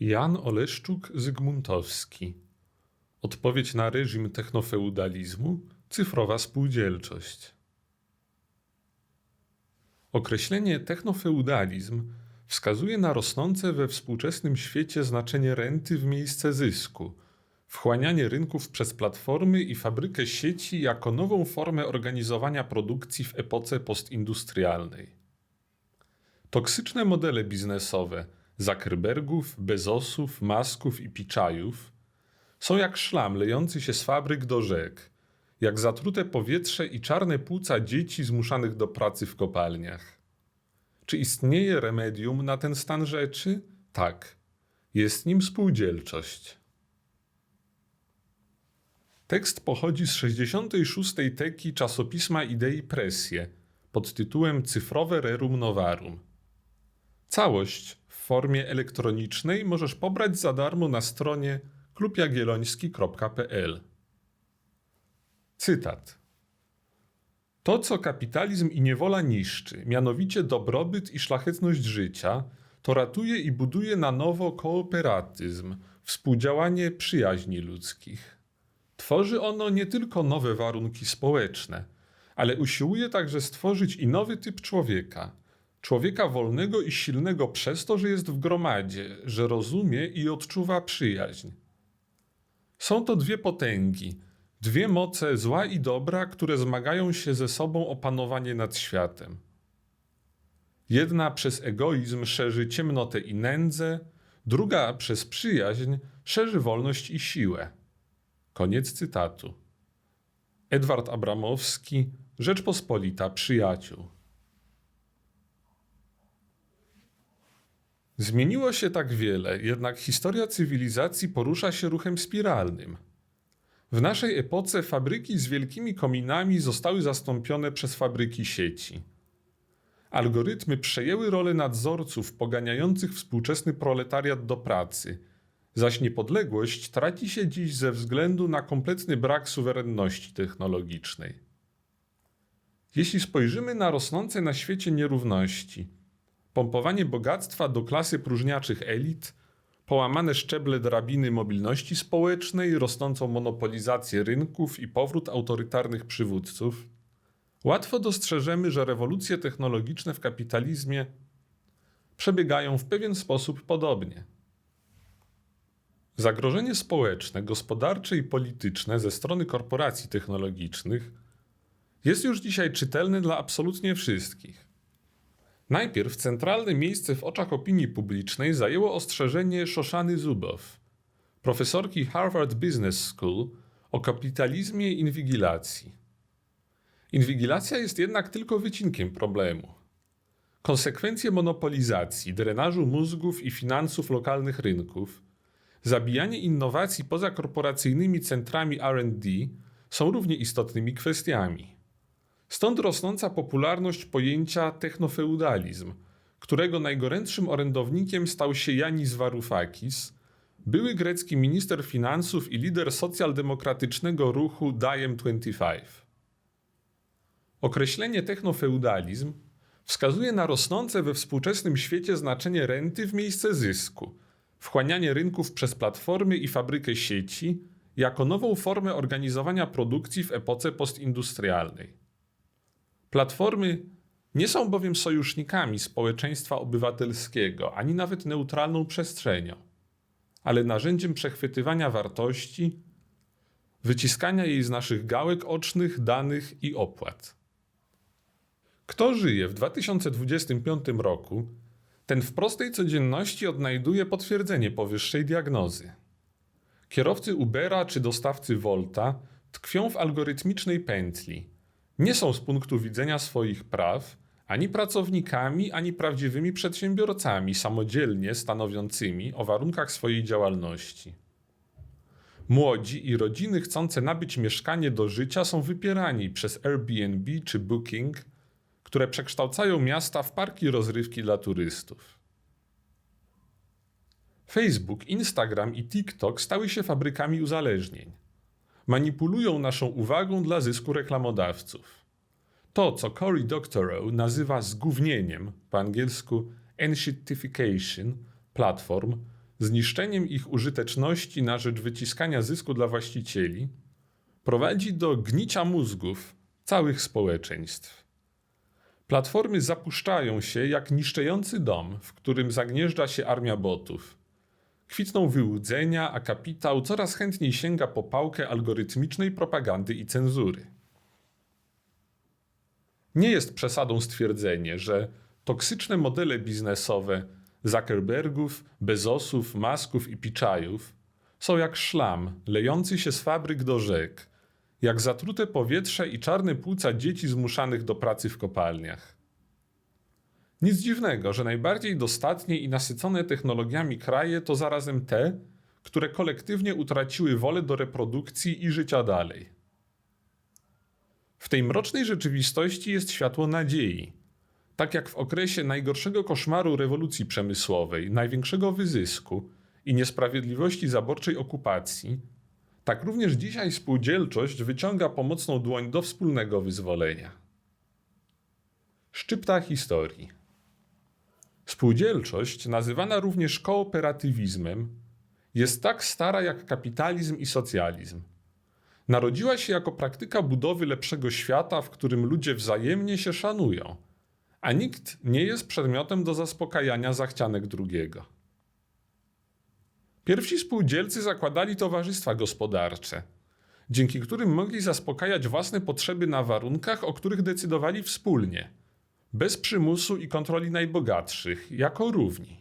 Jan Oleszczuk-Zygmuntowski. Odpowiedź na reżim technofeudalizmu cyfrowa spółdzielczość. Określenie technofeudalizm wskazuje na rosnące we współczesnym świecie znaczenie renty w miejsce zysku, wchłanianie rynków przez platformy i fabrykę sieci jako nową formę organizowania produkcji w epoce postindustrialnej. Toksyczne modele biznesowe Zuckerbergów, Bezosów, Masków i Piczajów są jak szlam lejący się z fabryk do rzek, jak zatrute powietrze i czarne płuca dzieci zmuszanych do pracy w kopalniach. Czy istnieje remedium na ten stan rzeczy? Tak. Jest nim spółdzielczość. Tekst pochodzi z 66. teki czasopisma Idei Presje pod tytułem Cyfrowe Rerum Novarum. Całość formie elektronicznej możesz pobrać za darmo na stronie klubjagielloński.pl. Cytat. To, co kapitalizm i niewola niszczy, mianowicie dobrobyt i szlachetność życia, to ratuje i buduje na nowo kooperatyzm, współdziałanie przyjaźni ludzkich. Tworzy ono nie tylko nowe warunki społeczne, ale usiłuje także stworzyć i nowy typ człowieka. Człowieka wolnego i silnego przez to, że jest w gromadzie, że rozumie i odczuwa przyjaźń. Są to dwie potęgi, dwie moce zła i dobra, które zmagają się ze sobą o panowanie nad światem. Jedna przez egoizm szerzy ciemnotę i nędzę, druga przez przyjaźń szerzy wolność i siłę. Koniec cytatu. Edward Abramowski, Rzeczpospolita Przyjaciół. Zmieniło się tak wiele, jednak historia cywilizacji porusza się ruchem spiralnym. W naszej epoce fabryki z wielkimi kominami zostały zastąpione przez fabryki sieci. Algorytmy przejęły rolę nadzorców poganiających współczesny proletariat do pracy, zaś niepodległość traci się dziś ze względu na kompletny brak suwerenności technologicznej. Jeśli spojrzymy na rosnące na świecie nierówności, pompowanie bogactwa do klasy próżniaczych elit, połamane szczeble drabiny mobilności społecznej, rosnącą monopolizację rynków i powrót autorytarnych przywódców, łatwo dostrzeżemy, że rewolucje technologiczne w kapitalizmie przebiegają w pewien sposób podobnie. Zagrożenie społeczne, gospodarcze i polityczne ze strony korporacji technologicznych jest już dzisiaj czytelne dla absolutnie wszystkich. Najpierw centralne miejsce w oczach opinii publicznej zajęło ostrzeżenie Szoszany Zubow, profesorki Harvard Business School o kapitalizmie inwigilacji. Inwigilacja jest jednak tylko wycinkiem problemu. Konsekwencje monopolizacji, drenażu mózgów i finansów lokalnych rynków, zabijanie innowacji poza korporacyjnymi centrami RD są równie istotnymi kwestiami. Stąd rosnąca popularność pojęcia technofeudalizm, którego najgorętszym orędownikiem stał się Janis Varoufakis, były grecki minister finansów i lider socjaldemokratycznego ruchu Diem 25. Określenie technofeudalizm wskazuje na rosnące we współczesnym świecie znaczenie renty w miejsce zysku, wchłanianie rynków przez platformy i fabrykę sieci jako nową formę organizowania produkcji w epoce postindustrialnej. Platformy nie są bowiem sojusznikami społeczeństwa obywatelskiego, ani nawet neutralną przestrzenią, ale narzędziem przechwytywania wartości, wyciskania jej z naszych gałek ocznych, danych i opłat. Kto żyje w 2025 roku, ten w prostej codzienności odnajduje potwierdzenie powyższej diagnozy. Kierowcy Ubera czy dostawcy Volta tkwią w algorytmicznej pętli – nie są z punktu widzenia swoich praw ani pracownikami, ani prawdziwymi przedsiębiorcami samodzielnie stanowiącymi o warunkach swojej działalności. Młodzi i rodziny chcące nabyć mieszkanie do życia są wypierani przez Airbnb czy Booking, które przekształcają miasta w parki rozrywki dla turystów. Facebook, Instagram i TikTok stały się fabrykami uzależnień manipulują naszą uwagą dla zysku reklamodawców. To, co Cory Doctorow nazywa zgównieniem, po angielsku enshittification, platform, zniszczeniem ich użyteczności na rzecz wyciskania zysku dla właścicieli, prowadzi do gnicia mózgów całych społeczeństw. Platformy zapuszczają się jak niszczejący dom, w którym zagnieżdża się armia botów. Kwitną wyłudzenia, a kapitał coraz chętniej sięga po pałkę algorytmicznej propagandy i cenzury. Nie jest przesadą stwierdzenie, że toksyczne modele biznesowe Zuckerbergów, Bezosów, Masków i Piczajów są jak szlam lejący się z fabryk do rzek, jak zatrute powietrze i czarne płuca dzieci zmuszanych do pracy w kopalniach. Nic dziwnego, że najbardziej dostatnie i nasycone technologiami kraje to zarazem te, które kolektywnie utraciły wolę do reprodukcji i życia dalej. W tej mrocznej rzeczywistości jest światło nadziei. Tak jak w okresie najgorszego koszmaru rewolucji przemysłowej, największego wyzysku i niesprawiedliwości zaborczej okupacji, tak również dzisiaj spółdzielczość wyciąga pomocną dłoń do wspólnego wyzwolenia. Szczypta historii. Spółdzielczość, nazywana również kooperatywizmem, jest tak stara jak kapitalizm i socjalizm. Narodziła się jako praktyka budowy lepszego świata, w którym ludzie wzajemnie się szanują, a nikt nie jest przedmiotem do zaspokajania zachcianek drugiego. Pierwsi spółdzielcy zakładali towarzystwa gospodarcze, dzięki którym mogli zaspokajać własne potrzeby na warunkach, o których decydowali wspólnie, bez przymusu i kontroli najbogatszych, jako równi.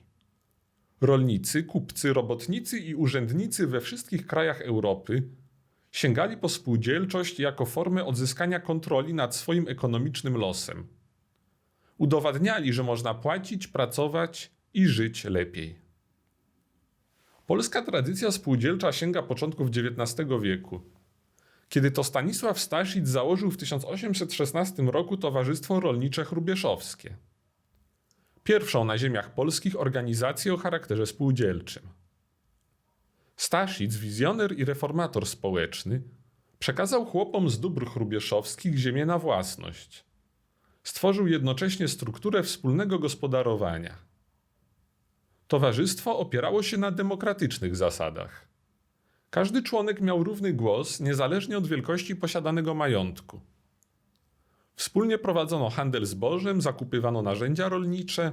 Rolnicy, kupcy, robotnicy i urzędnicy we wszystkich krajach Europy sięgali po spółdzielczość jako formę odzyskania kontroli nad swoim ekonomicznym losem. Udowadniali, że można płacić, pracować i żyć lepiej. Polska tradycja spółdzielcza sięga początków XIX wieku, kiedy to Stanisław Staszic założył w 1816 roku Towarzystwo Rolnicze Hrubieszowskie. Pierwszą na ziemiach polskich organizację o charakterze spółdzielczym. Staszic, wizjoner i reformator społeczny, przekazał chłopom z dóbr hrubieszowskich ziemię na własność. Stworzył jednocześnie strukturę wspólnego gospodarowania. Towarzystwo opierało się na demokratycznych zasadach. Każdy członek miał równy głos, niezależnie od wielkości posiadanego majątku. Wspólnie prowadzono handel zbożem, zakupywano narzędzia rolnicze,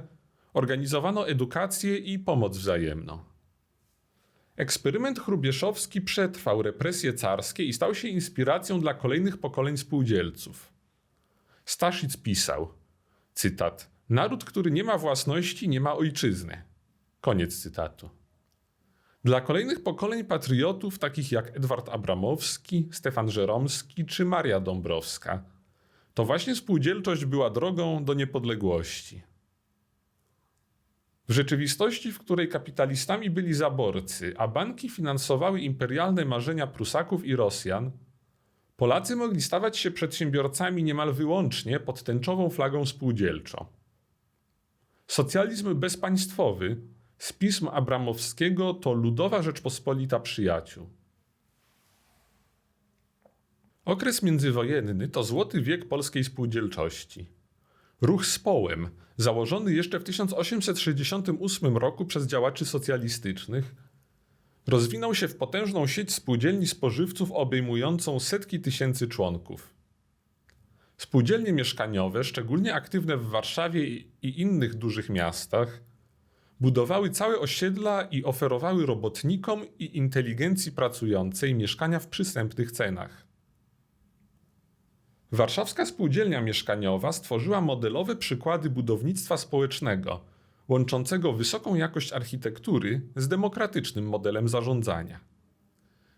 organizowano edukację i pomoc wzajemną. Eksperyment hrubieszowski przetrwał represje carskie i stał się inspiracją dla kolejnych pokoleń spółdzielców. Staszic pisał, cytat, Naród, który nie ma własności, nie ma ojczyzny. Koniec cytatu. Dla kolejnych pokoleń patriotów, takich jak Edward Abramowski, Stefan Żeromski czy Maria Dąbrowska, to właśnie spółdzielczość była drogą do niepodległości. W rzeczywistości, w której kapitalistami byli zaborcy, a banki finansowały imperialne marzenia Prusaków i Rosjan, Polacy mogli stawać się przedsiębiorcami niemal wyłącznie pod tęczową flagą spółdzielczą. Socjalizm bezpaństwowy z pism Abramowskiego to Ludowa Rzeczpospolita Przyjaciół. Okres międzywojenny to złoty wiek polskiej spółdzielczości. Ruch Społem, założony jeszcze w 1868 roku przez działaczy socjalistycznych, rozwinął się w potężną sieć spółdzielni spożywców obejmującą setki tysięcy członków. Spółdzielnie mieszkaniowe, szczególnie aktywne w Warszawie i innych dużych miastach, budowały całe osiedla i oferowały robotnikom i inteligencji pracującej mieszkania w przystępnych cenach. Warszawska Spółdzielnia Mieszkaniowa stworzyła modelowe przykłady budownictwa społecznego, łączącego wysoką jakość architektury z demokratycznym modelem zarządzania.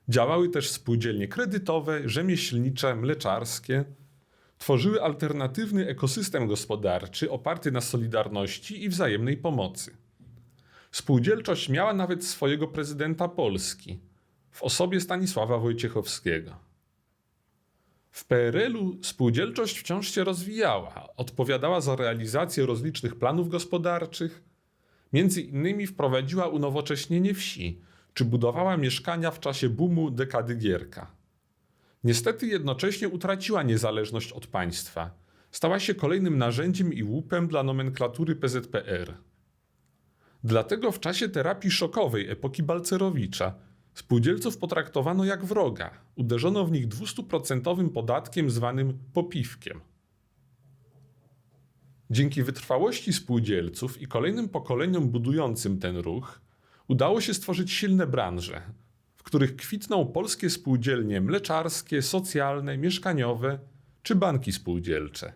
Działały też spółdzielnie kredytowe, rzemieślnicze, mleczarskie. Tworzyły alternatywny ekosystem gospodarczy oparty na solidarności i wzajemnej pomocy. Spółdzielczość miała nawet swojego prezydenta Polski w osobie Stanisława Wojciechowskiego. W PRL-u spółdzielczość wciąż się rozwijała, odpowiadała za realizację rozlicznych planów gospodarczych, między innymi wprowadziła unowocześnienie wsi, czy budowała mieszkania w czasie boomu dekady Gierka. Niestety jednocześnie utraciła niezależność od państwa. Stała się kolejnym narzędziem i łupem dla nomenklatury PZPR. Dlatego w czasie terapii szokowej epoki Balcerowicza spółdzielców potraktowano jak wroga. Uderzono w nich 200% podatkiem zwanym popiwkiem. Dzięki wytrwałości spółdzielców i kolejnym pokoleniom budującym ten ruch, udało się stworzyć silne branże, w których kwitną polskie spółdzielnie mleczarskie, socjalne, mieszkaniowe czy banki spółdzielcze.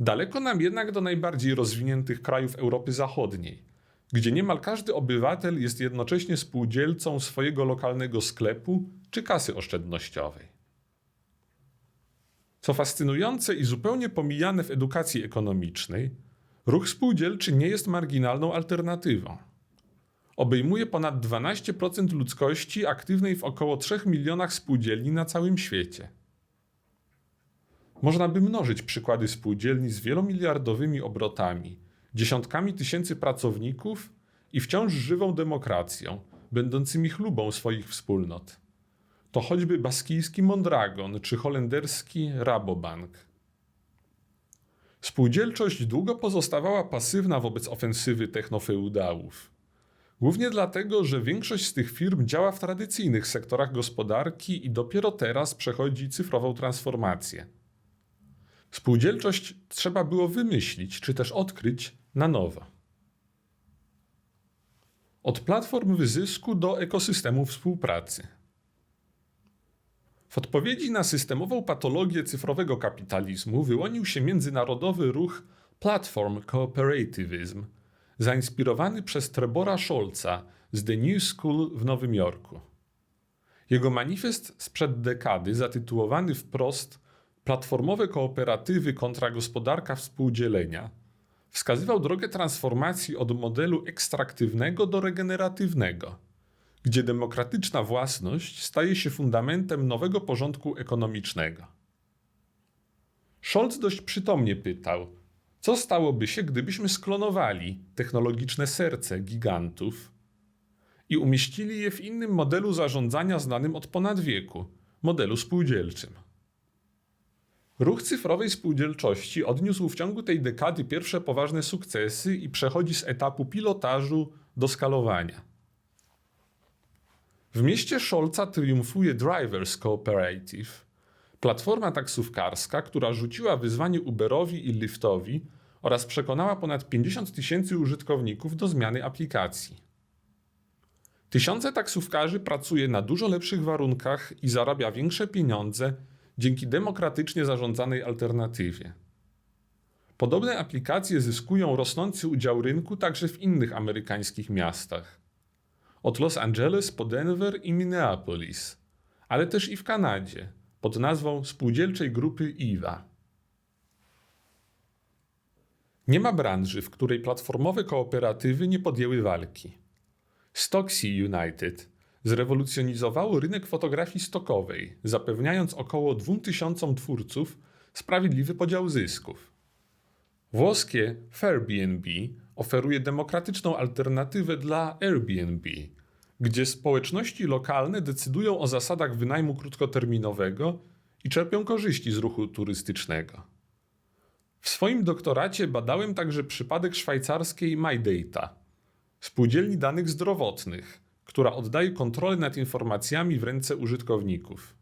Daleko nam jednak do najbardziej rozwiniętych krajów Europy Zachodniej, gdzie niemal każdy obywatel jest jednocześnie spółdzielcą swojego lokalnego sklepu czy kasy oszczędnościowej. Co fascynujące i zupełnie pomijane w edukacji ekonomicznej, ruch spółdzielczy nie jest marginalną alternatywą. Obejmuje ponad 12% ludzkości aktywnej w około 3 milionach spółdzielni na całym świecie. Można by mnożyć przykłady spółdzielni z wielomiliardowymi obrotami, dziesiątkami tysięcy pracowników i wciąż żywą demokracją, będącymi chlubą swoich wspólnot. To choćby baskijski Mondragon czy holenderski Rabobank. Spółdzielczość długo pozostawała pasywna wobec ofensywy technofeudałów. Głównie dlatego, że większość z tych firm działa w tradycyjnych sektorach gospodarki i dopiero teraz przechodzi cyfrową transformację. Spółdzielczość trzeba było wymyślić, czy też odkryć na nowo. Od platform wyzysku do ekosystemu współpracy. W odpowiedzi na systemową patologię cyfrowego kapitalizmu wyłonił się międzynarodowy ruch Platform Cooperativism, zainspirowany przez Trebora Scholza z The New School w Nowym Jorku. Jego manifest sprzed dekady, zatytułowany wprost Platformowe kooperatywy kontra gospodarka współdzielenia, wskazywał drogę transformacji od modelu ekstraktywnego do regeneratywnego, gdzie demokratyczna własność staje się fundamentem nowego porządku ekonomicznego. Scholz dość przytomnie pytał, co stałoby się, gdybyśmy sklonowali technologiczne serce gigantów i umieścili je w innym modelu zarządzania znanym od ponad wieku modelu spółdzielczym. Ruch cyfrowej spółdzielczości odniósł w ciągu tej dekady pierwsze poważne sukcesy i przechodzi z etapu pilotażu do skalowania. W mieście Scholza triumfuje Drivers Cooperative, platforma taksówkarska, która rzuciła wyzwanie Uberowi i Lyftowi oraz przekonała ponad 50 tysięcy użytkowników do zmiany aplikacji. Tysiące taksówkarzy pracuje na dużo lepszych warunkach i zarabia większe pieniądze dzięki demokratycznie zarządzanej alternatywie. Podobne aplikacje zyskują rosnący udział rynku także w innych amerykańskich miastach. Od Los Angeles po Denver i Minneapolis, ale też i w Kanadzie pod nazwą spółdzielczej grupy IWA. Nie ma branży, w której platformowe kooperatywy nie podjęły walki. Stocksy United zrewolucjonizowało rynek fotografii stokowej, zapewniając około 2000 twórców sprawiedliwy podział zysków. Włoskie Fairbnb oferuje demokratyczną alternatywę dla Airbnb, gdzie społeczności lokalne decydują o zasadach wynajmu krótkoterminowego i czerpią korzyści z ruchu turystycznego. W swoim doktoracie badałem także przypadek szwajcarskiej MyData, spółdzielni danych zdrowotnych, która oddaje kontrolę nad informacjami w ręce użytkowników.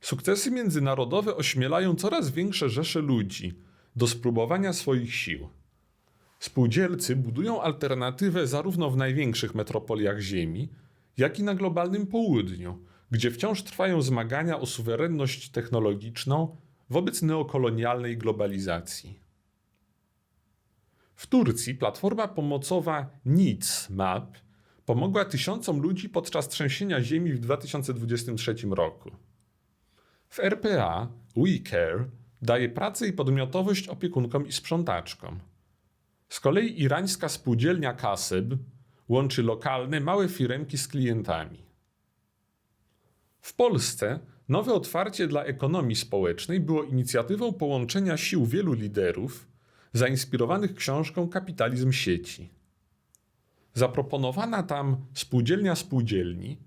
Sukcesy międzynarodowe ośmielają coraz większe rzesze ludzi do spróbowania swoich sił. Spółdzielcy budują alternatywę zarówno w największych metropoliach Ziemi, jak i na globalnym południu, gdzie wciąż trwają zmagania o suwerenność technologiczną wobec neokolonialnej globalizacji. W Turcji platforma pomocowa NEEDS Map pomogła tysiącom ludzi podczas trzęsienia ziemi w 2023 roku. W RPA WeCare daje pracę i podmiotowość opiekunkom i sprzątaczkom. Z kolei irańska spółdzielnia Kaseb łączy lokalne małe firemki z klientami. W Polsce nowe otwarcie dla ekonomii społecznej było inicjatywą połączenia sił wielu liderów zainspirowanych książką Kapitalizm sieci. Zaproponowana tam spółdzielnia spółdzielni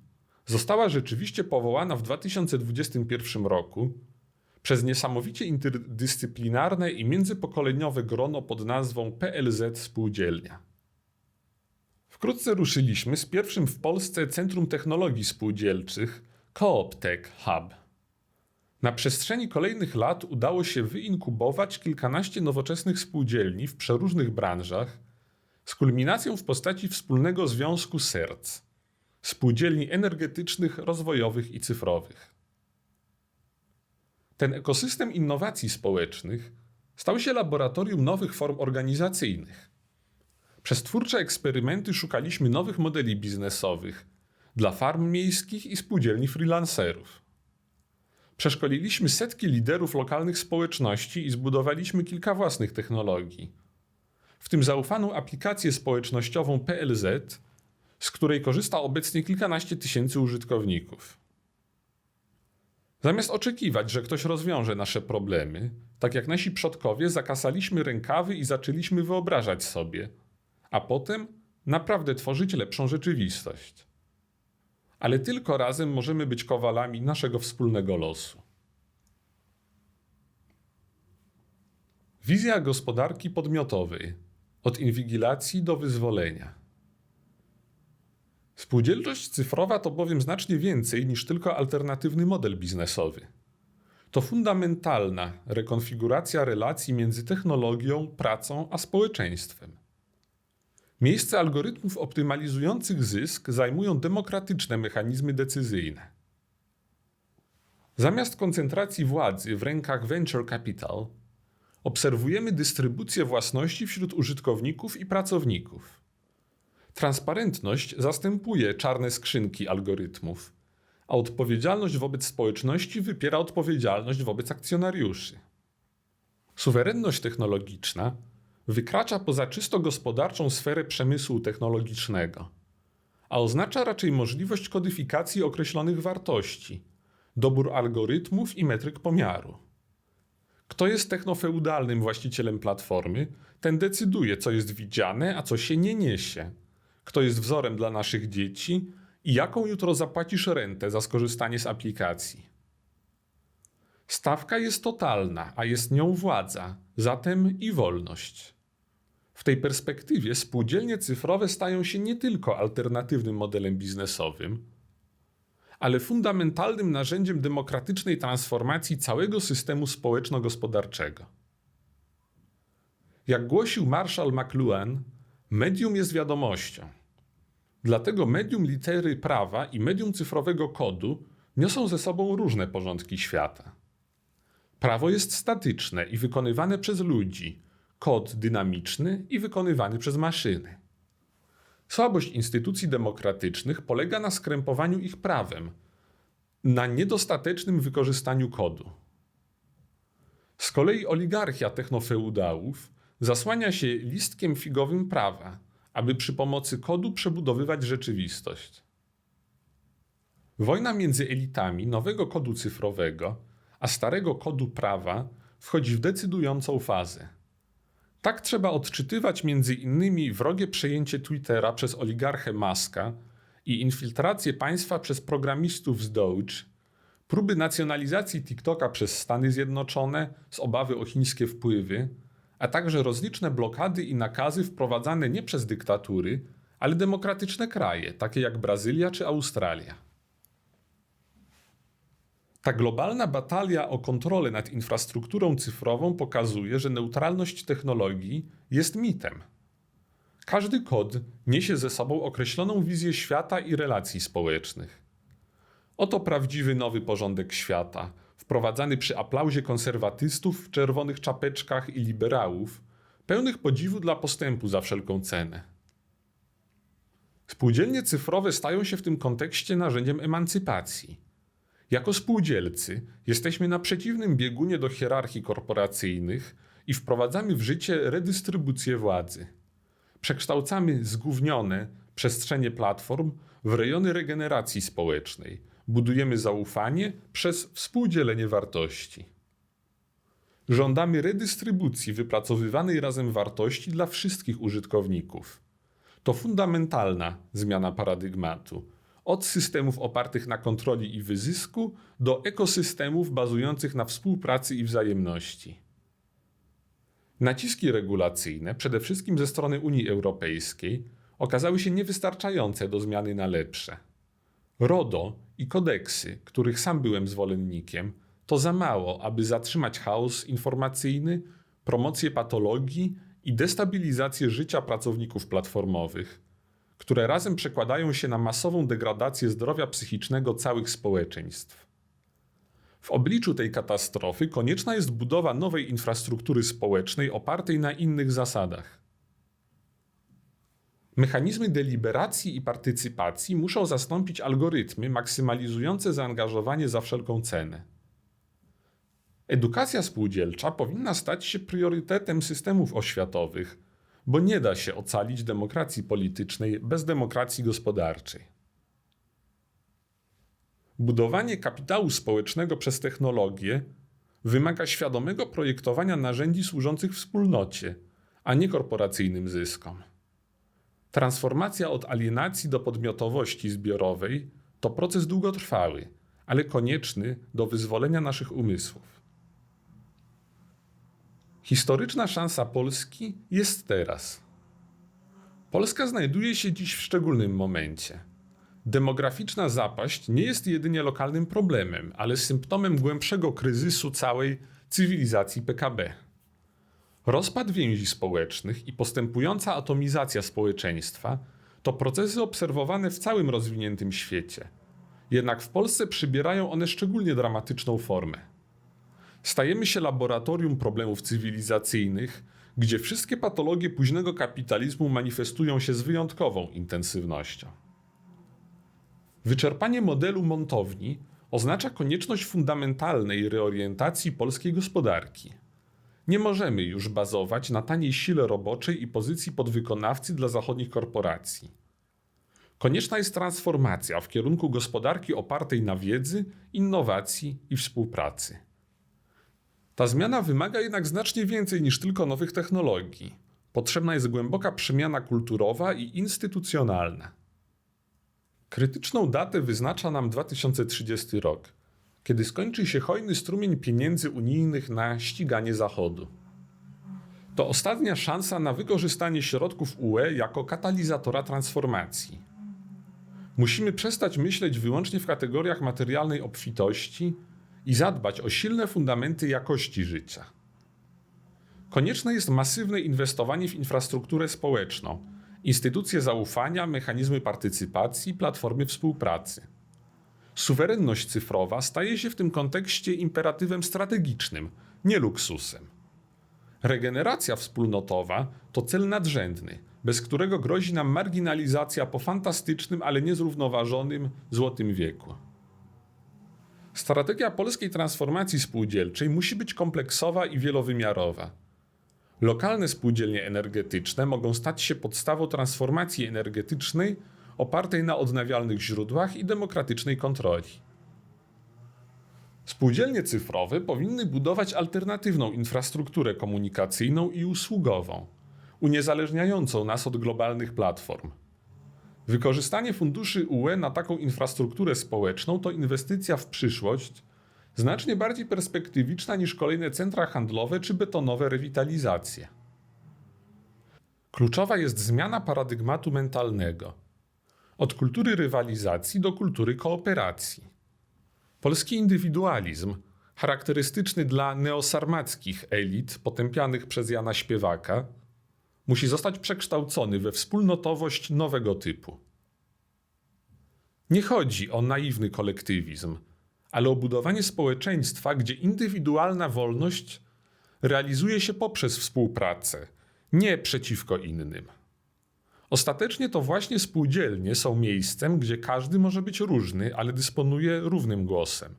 została rzeczywiście powołana w 2021 roku przez niesamowicie interdyscyplinarne i międzypokoleniowe grono pod nazwą PLZ Spółdzielnia. Wkrótce ruszyliśmy z pierwszym w Polsce Centrum Technologii Spółdzielczych CoopTech Hub. Na przestrzeni kolejnych lat udało się wyinkubować kilkanaście nowoczesnych spółdzielni w przeróżnych branżach, z kulminacją w postaci wspólnego związku serc spółdzielni energetycznych, rozwojowych i cyfrowych. Ten ekosystem innowacji społecznych stał się laboratorium nowych form organizacyjnych. Przez twórcze eksperymenty szukaliśmy nowych modeli biznesowych dla farm miejskich i spółdzielni freelancerów. Przeszkoliliśmy setki liderów lokalnych społeczności i zbudowaliśmy kilka własnych technologii. W tym zaufaną aplikację społecznościową PLZ, z której korzysta obecnie kilkanaście tysięcy użytkowników. Zamiast oczekiwać, że ktoś rozwiąże nasze problemy, tak jak nasi przodkowie, zakasaliśmy rękawy i zaczęliśmy wyobrażać sobie, a potem naprawdę tworzyć lepszą rzeczywistość. Ale tylko razem możemy być kowalami naszego wspólnego losu. Wizja gospodarki podmiotowej od inwigilacji do wyzwolenia. Spółdzielczość cyfrowa to bowiem znacznie więcej niż tylko alternatywny model biznesowy. To fundamentalna rekonfiguracja relacji między technologią, pracą a społeczeństwem. Miejsce algorytmów optymalizujących zysk zajmują demokratyczne mechanizmy decyzyjne. Zamiast koncentracji władzy w rękach venture capital, obserwujemy dystrybucję własności wśród użytkowników i pracowników. Transparentność zastępuje czarne skrzynki algorytmów, a odpowiedzialność wobec społeczności wypiera odpowiedzialność wobec akcjonariuszy. Suwerenność technologiczna wykracza poza czysto gospodarczą sferę przemysłu technologicznego, a oznacza raczej możliwość kodyfikacji określonych wartości, dobór algorytmów i metryk pomiaru. Kto jest technofeudalnym właścicielem platformy, ten decyduje, co jest widziane, a co się nie niesie kto jest wzorem dla naszych dzieci i jaką jutro zapłacisz rentę za skorzystanie z aplikacji. Stawka jest totalna, a jest nią władza, zatem i wolność. W tej perspektywie spółdzielnie cyfrowe stają się nie tylko alternatywnym modelem biznesowym, ale fundamentalnym narzędziem demokratycznej transformacji całego systemu społeczno-gospodarczego. Jak głosił Marshall McLuhan, Medium jest wiadomością. Dlatego medium litery prawa i medium cyfrowego kodu niosą ze sobą różne porządki świata. Prawo jest statyczne i wykonywane przez ludzi, kod dynamiczny i wykonywany przez maszyny. Słabość instytucji demokratycznych polega na skrępowaniu ich prawem, na niedostatecznym wykorzystaniu kodu. Z kolei oligarchia technofeudałów zasłania się listkiem figowym prawa, aby przy pomocy kodu przebudowywać rzeczywistość. Wojna między elitami nowego kodu cyfrowego a starego kodu prawa wchodzi w decydującą fazę. Tak trzeba odczytywać między innymi wrogie przejęcie Twittera przez oligarchę Maska i infiltrację państwa przez programistów z Doge, próby nacjonalizacji TikToka przez Stany Zjednoczone z obawy o chińskie wpływy, a także rozliczne blokady i nakazy wprowadzane nie przez dyktatury, ale demokratyczne kraje, takie jak Brazylia czy Australia. Ta globalna batalia o kontrolę nad infrastrukturą cyfrową pokazuje, że neutralność technologii jest mitem. Każdy kod niesie ze sobą określoną wizję świata i relacji społecznych. Oto prawdziwy nowy porządek świata, wprowadzany przy aplauzie konserwatystów w czerwonych czapeczkach i liberałów, pełnych podziwu dla postępu za wszelką cenę. Spółdzielnie cyfrowe stają się w tym kontekście narzędziem emancypacji. Jako spółdzielcy jesteśmy na przeciwnym biegunie do hierarchii korporacyjnych i wprowadzamy w życie redystrybucję władzy. Przekształcamy zgównione przestrzenie platform w rejony regeneracji społecznej, budujemy zaufanie przez współdzielenie wartości. Żądamy redystrybucji wypracowywanej razem wartości dla wszystkich użytkowników. To fundamentalna zmiana paradygmatu. Od systemów opartych na kontroli i wyzysku do ekosystemów bazujących na współpracy i wzajemności. Naciski regulacyjne, przede wszystkim ze strony Unii Europejskiej, okazały się niewystarczające do zmiany na lepsze. RODO i kodeksy, których sam byłem zwolennikiem, to za mało, aby zatrzymać chaos informacyjny, promocję patologii i destabilizację życia pracowników platformowych, które razem przekładają się na masową degradację zdrowia psychicznego całych społeczeństw. W obliczu tej katastrofy konieczna jest budowa nowej infrastruktury społecznej opartej na innych zasadach. Mechanizmy deliberacji i partycypacji muszą zastąpić algorytmy maksymalizujące zaangażowanie za wszelką cenę. Edukacja spółdzielcza powinna stać się priorytetem systemów oświatowych, bo nie da się ocalić demokracji politycznej bez demokracji gospodarczej. Budowanie kapitału społecznego przez technologię wymaga świadomego projektowania narzędzi służących wspólnocie, a nie korporacyjnym zyskom. Transformacja od alienacji do podmiotowości zbiorowej to proces długotrwały, ale konieczny do wyzwolenia naszych umysłów. Historyczna szansa Polski jest teraz. Polska znajduje się dziś w szczególnym momencie. Demograficzna zapaść nie jest jedynie lokalnym problemem, ale symptomem głębszego kryzysu całej cywilizacji PKB. Rozpad więzi społecznych i postępująca atomizacja społeczeństwa to procesy obserwowane w całym rozwiniętym świecie. Jednak w Polsce przybierają one szczególnie dramatyczną formę. Stajemy się laboratorium problemów cywilizacyjnych, gdzie wszystkie patologie późnego kapitalizmu manifestują się z wyjątkową intensywnością. Wyczerpanie modelu montowni oznacza konieczność fundamentalnej reorientacji polskiej gospodarki. Nie możemy już bazować na taniej sile roboczej i pozycji podwykonawcy dla zachodnich korporacji. Konieczna jest transformacja w kierunku gospodarki opartej na wiedzy, innowacji i współpracy. Ta zmiana wymaga jednak znacznie więcej niż tylko nowych technologii. Potrzebna jest głęboka przemiana kulturowa i instytucjonalna. Krytyczną datę wyznacza nam 2030 rok, kiedy skończy się hojny strumień pieniędzy unijnych na ściganie Zachodu. To ostatnia szansa na wykorzystanie środków UE jako katalizatora transformacji. Musimy przestać myśleć wyłącznie w kategoriach materialnej obfitości i zadbać o silne fundamenty jakości życia. Konieczne jest masywne inwestowanie w infrastrukturę społeczną, instytucje zaufania, mechanizmy partycypacji, platformy współpracy. Suwerenność cyfrowa staje się w tym kontekście imperatywem strategicznym, nie luksusem. Regeneracja wspólnotowa to cel nadrzędny, bez którego grozi nam marginalizacja po fantastycznym, ale niezrównoważonym złotym wieku. Strategia polskiej transformacji spółdzielczej musi być kompleksowa i wielowymiarowa. Lokalne spółdzielnie energetyczne mogą stać się podstawą transformacji energetycznej opartej na odnawialnych źródłach i demokratycznej kontroli. Spółdzielnie cyfrowe powinny budować alternatywną infrastrukturę komunikacyjną i usługową, uniezależniającą nas od globalnych platform. Wykorzystanie funduszy UE na taką infrastrukturę społeczną to inwestycja w przyszłość znacznie bardziej perspektywiczna niż kolejne centra handlowe czy betonowe rewitalizacje. Kluczowa jest zmiana paradygmatu mentalnego od kultury rywalizacji do kultury kooperacji. Polski indywidualizm, charakterystyczny dla neosarmackich elit potępianych przez Jana Śpiewaka, musi zostać przekształcony we wspólnotowość nowego typu. Nie chodzi o naiwny kolektywizm, ale o budowanie społeczeństwa, gdzie indywidualna wolność realizuje się poprzez współpracę, nie przeciwko innym. Ostatecznie to właśnie spółdzielnie są miejscem, gdzie każdy może być różny, ale dysponuje równym głosem.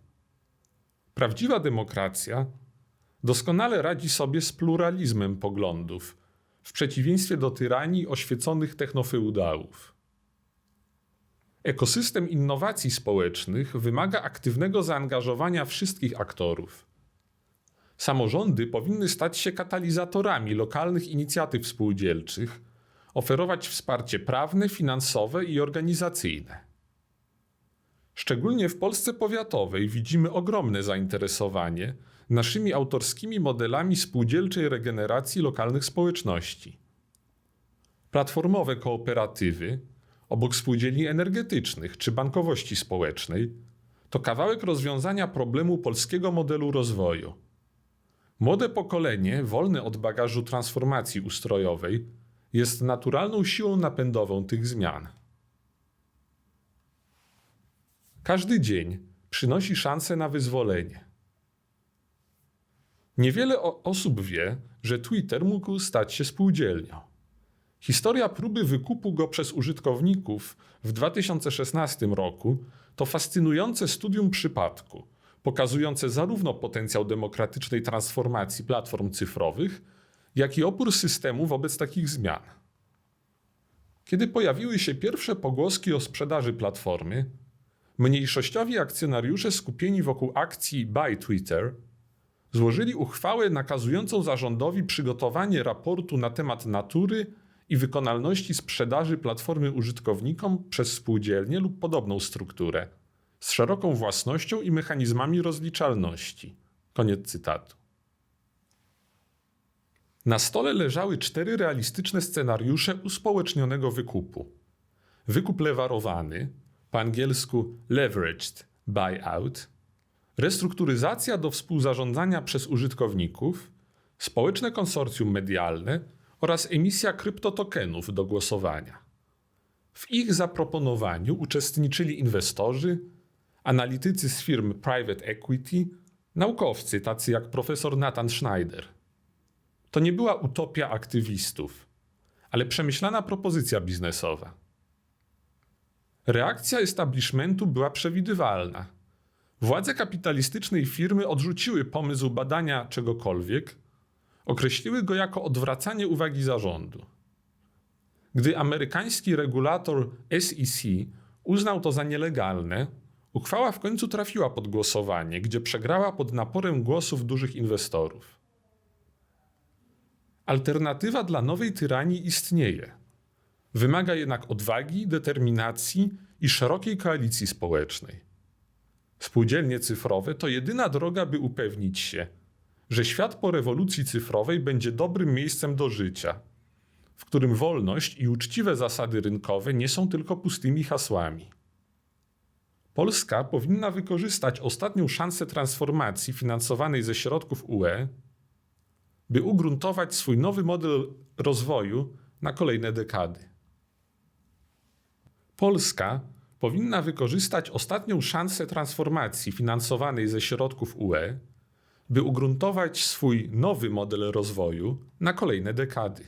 Prawdziwa demokracja doskonale radzi sobie z pluralizmem poglądów, w przeciwieństwie do tyranii oświeconych technofeudałów. Ekosystem innowacji społecznych wymaga aktywnego zaangażowania wszystkich aktorów. Samorządy powinny stać się katalizatorami lokalnych inicjatyw spółdzielczych, oferować wsparcie prawne, finansowe i organizacyjne. Szczególnie w Polsce powiatowej widzimy ogromne zainteresowanie naszymi autorskimi modelami spółdzielczej regeneracji lokalnych społeczności. Platformowe kooperatywy, obok spółdzielni energetycznych czy bankowości społecznej, to kawałek rozwiązania problemu polskiego modelu rozwoju. Młode pokolenie, wolne od bagażu transformacji ustrojowej, jest naturalną siłą napędową tych zmian. Każdy dzień przynosi szansę na wyzwolenie. Niewiele osób wie, że Twitter mógł stać się spółdzielnią. Historia próby wykupu go przez użytkowników w 2016 roku to fascynujące studium przypadku, pokazujące zarówno potencjał demokratycznej transformacji platform cyfrowych, jak i opór systemu wobec takich zmian. Kiedy pojawiły się pierwsze pogłoski o sprzedaży platformy, mniejszościowi akcjonariusze skupieni wokół akcji Buy Twitter złożyli uchwałę nakazującą zarządowi przygotowanie raportu na temat natury i wykonalności sprzedaży platformy użytkownikom przez spółdzielnię lub podobną strukturę, z szeroką własnością i mechanizmami rozliczalności. Koniec cytatu. Na stole leżały cztery realistyczne scenariusze uspołecznionego wykupu. Wykup lewarowany, po angielsku leveraged buyout, restrukturyzacja do współzarządzania przez użytkowników, społeczne konsorcjum medialne oraz emisja kryptotokenów do głosowania. W ich zaproponowaniu uczestniczyli inwestorzy, analitycy z firm private equity, naukowcy tacy jak profesor Nathan Schneider. To nie była utopia aktywistów, ale przemyślana propozycja biznesowa. Reakcja establishmentu była przewidywalna. Władze kapitalistycznej firmy odrzuciły pomysł badania czegokolwiek, określiły go jako odwracanie uwagi zarządu. Gdy amerykański regulator SEC uznał to za nielegalne, uchwała w końcu trafiła pod głosowanie, gdzie przegrała pod naporem głosów dużych inwestorów. Alternatywa dla nowej tyranii istnieje. Wymaga jednak odwagi, determinacji i szerokiej koalicji społecznej. Spółdzielnie cyfrowe to jedyna droga, by upewnić się, że świat po rewolucji cyfrowej będzie dobrym miejscem do życia, w którym wolność i uczciwe zasady rynkowe nie są tylko pustymi hasłami. Polska powinna wykorzystać ostatnią szansę transformacji finansowanej ze środków UE, by ugruntować swój nowy model rozwoju na kolejne dekady. Polska powinna wykorzystać ostatnią szansę transformacji finansowanej ze środków UE, by ugruntować swój nowy model rozwoju na kolejne dekady.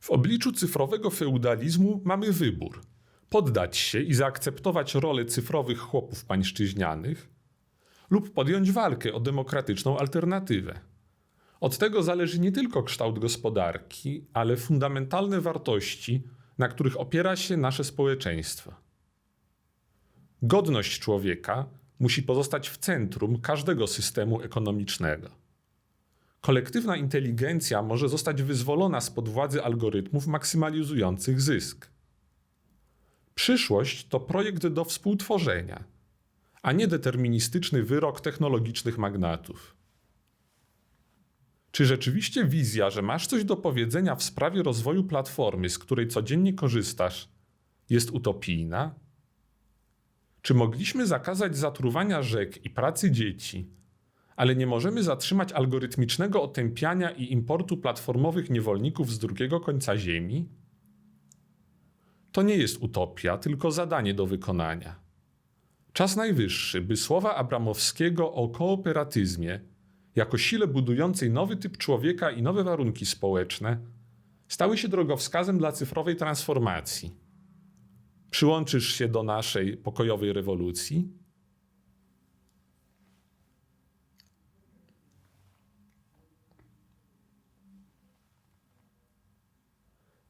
W obliczu cyfrowego feudalizmu mamy wybór: poddać się i zaakceptować rolę cyfrowych chłopów pańszczyźnianych, lub podjąć walkę o demokratyczną alternatywę. Od tego zależy nie tylko kształt gospodarki, ale fundamentalne wartości, na których opiera się nasze społeczeństwo. Godność człowieka musi pozostać w centrum każdego systemu ekonomicznego. Kolektywna inteligencja może zostać wyzwolona spod władzy algorytmów maksymalizujących zysk. Przyszłość to projekt do współtworzenia, a nie deterministyczny wyrok technologicznych magnatów. Czy rzeczywiście wizja, że masz coś do powiedzenia w sprawie rozwoju platformy, z której codziennie korzystasz, jest utopijna? Czy mogliśmy zakazać zatruwania rzek i pracy dzieci, ale nie możemy zatrzymać algorytmicznego otępiania i importu platformowych niewolników z drugiego końca Ziemi? To nie jest utopia, tylko zadanie do wykonania. Czas najwyższy, by słowa Abramowskiego o kooperatyzmie jako sile budującej nowy typ człowieka i nowe warunki społeczne stały się drogowskazem dla cyfrowej transformacji. Przyłączysz się do naszej pokojowej rewolucji?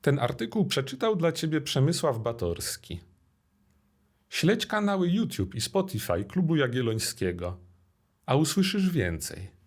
Ten artykuł przeczytał dla ciebie Przemysław Batorski. Śledź kanały YouTube i Spotify Klubu Jagiellońskiego, a usłyszysz więcej.